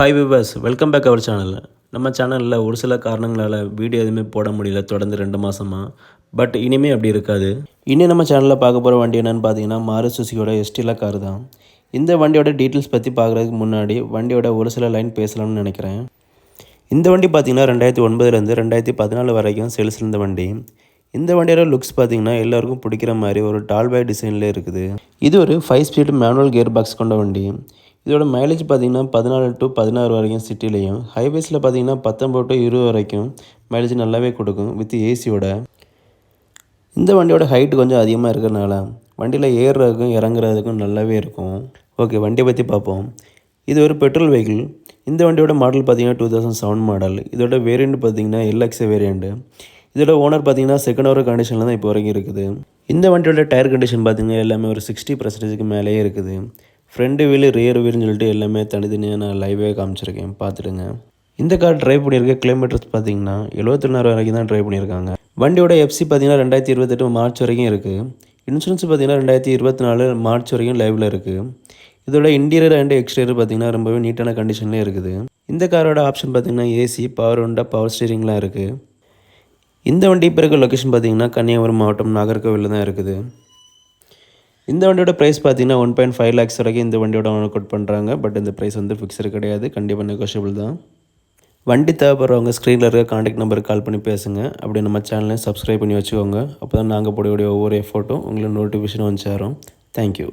Hi viewers welcome back our channel நம்ம சேனலில் ஒரு சில காரணங்களால் வீடியோ எதுவுமே போட முடியல தொடர்ந்து ரெண்டு மாதமாக பட் இனிமேல் அப்படி இருக்காது. இனி நம்ம சேனலில் பார்க்க போகிற வண்டி என்னென்னு பார்த்தீங்கன்னா மாறு சுசியோட எஸ்டிலா கார் தான். இந்த வண்டியோட டீட்டெயில்ஸ் பற்றி பார்க்குறதுக்கு முன்னாடி வண்டியோட ஒரு சில லைன் பேசலாம்னு நினைக்கிறேன். இந்த வண்டி பார்த்தீங்கன்னா ரெண்டாயிரத்தி ஒன்பதுலேருந்து ரெண்டாயிரத்தி பதினாலு வரைக்கும் சேல்ஸ் இருந்த வண்டி. இந்த வண்டியோட லுக்ஸ் பார்த்தீங்கன்னா எல்லாருக்கும் பிடிக்கிற மாதிரி ஒரு டால்பாய் டிசைனில் இருக்குது. இது ஒரு five speed manual gear box கொண்ட வண்டி. இதோட மைலேஜ் பார்த்தீங்கன்னா பதினாலு டு பதினாறு வரைக்கும் சிட்டிலையும் ஹைவேஸில் பார்த்தீங்கன்னா பத்தொம்பது டு இருபது வரைக்கும் மைலேஜ் நல்லாவே கொடுக்கும் வித் ஏசியோட இந்த வண்டியோட ஹைட் கொஞ்சம் அதிகமாக இருக்கிறனால வண்டியில் ஏறுறதுக்கும் இறங்குறதுக்கும் நல்லாவே இருக்கும். ஓகே வண்டியை பற்றி பார்ப்போம். இது ஒரு பெட்ரோல் வெஹிக்கிள் இந்த வண்டியோட மாடல் பார்த்தீங்கன்னா டூ தௌசண்ட் செவன் மாடல் இதோட வேரியண்ட் பார்த்தீங்கன்னா எல்எக்ஸ் வேரியண்ட்டு இதோட ஓனர் பார்த்திங்கன்னா செகண்ட் ஓவர் கண்டிஷனில் தான் இப்போ வரைக்கும் இருக்குது. இந்த வண்டியோட டயர் கண்டிஷன் பார்த்திங்கன்னா எல்லாமே ஒரு சிக்ஸ்டி பர்சன்டேஜுக்கு மேலேயே இருக்குது. ஃப்ரண்ட் வீலு ரியர் வீல்னு சொல்லிட்டு எல்லாமே தனித்தனியாக நான் லைவே காமிச்சிருக்கேன். பார்த்துடுங்க. இந்த கார் ட்ரைவ் பண்ணியிருக்க கிலோமீட்டர்ஸ் பார்த்தீங்கன்னா எழுபத்தொன்னாயிரம் வரைக்கும் தான் ட்ரைவ் பண்ணியிருக்காங்க. வண்டியோட எஃப்சி பார்த்தீங்கன்னா ரெண்டாயிரத்தி இருபத்தெட்டு மார்ச் வரைக்கும் இருக்குது இன்சூரன்ஸ் பார்த்தீங்கன்னா ரெண்டாயிரத்தி இருபத்தி நாலு மார்ச் வரைக்கும் லைவில் இருக்குது இதோட இன்டீரியர் அண்ட் எக்ஸ்டீரியர் பார்த்தீங்கன்னா ரொம்பவே நீட்டான கண்டிஷன்லேயே இருக்குது. இந்த காரோட ஆப்ஷன் பார்த்தீங்கன்னா ஏசி பவர் உண்டா பவர் ஸ்டீரிங்லாம் இருக்குது இந்த வண்டி இப்போ இருக்க லொக்கேஷன் பார்த்தீங்கன்னா கன்னியாகுமரி மாவட்டம் நாகர்கோவிலில் தான் இருக்குது. இந்த வண்டியோட ப்ரைஸ் பார்த்தீங்கன்னா ஒன் பாயிண்ட் ஃபைவ் லேக்ஸ் வரைக்கும் இந்த வண்டியோட ஒன்று அவுட் பண்ணுறாங்க பட் இந்த ப்ரைஸ் வந்து ஃபிக்ஸடு கிடையாது. கண்டிப்பாக நெகோஷியபிள் தான். வண்டி தேவைப்படுறவங்க ஸ்க்ரீனில் இருக்க காண்டாக்ட் நம்பருக்கு கால் பண்ணி பேசுங்க. அப்படி நம்ம சேனலை சப்ஸ்கிரைப் பண்ணி வச்சுக்கோங்க. அப்போ தான் நாங்கள் போடக்கூடிய ஒவ்வொரு எஃபோர்ட்டும் உங்களுக்கு நோட்டிஃபிகேஷன் வந்து சேரும் தேங்க்யூ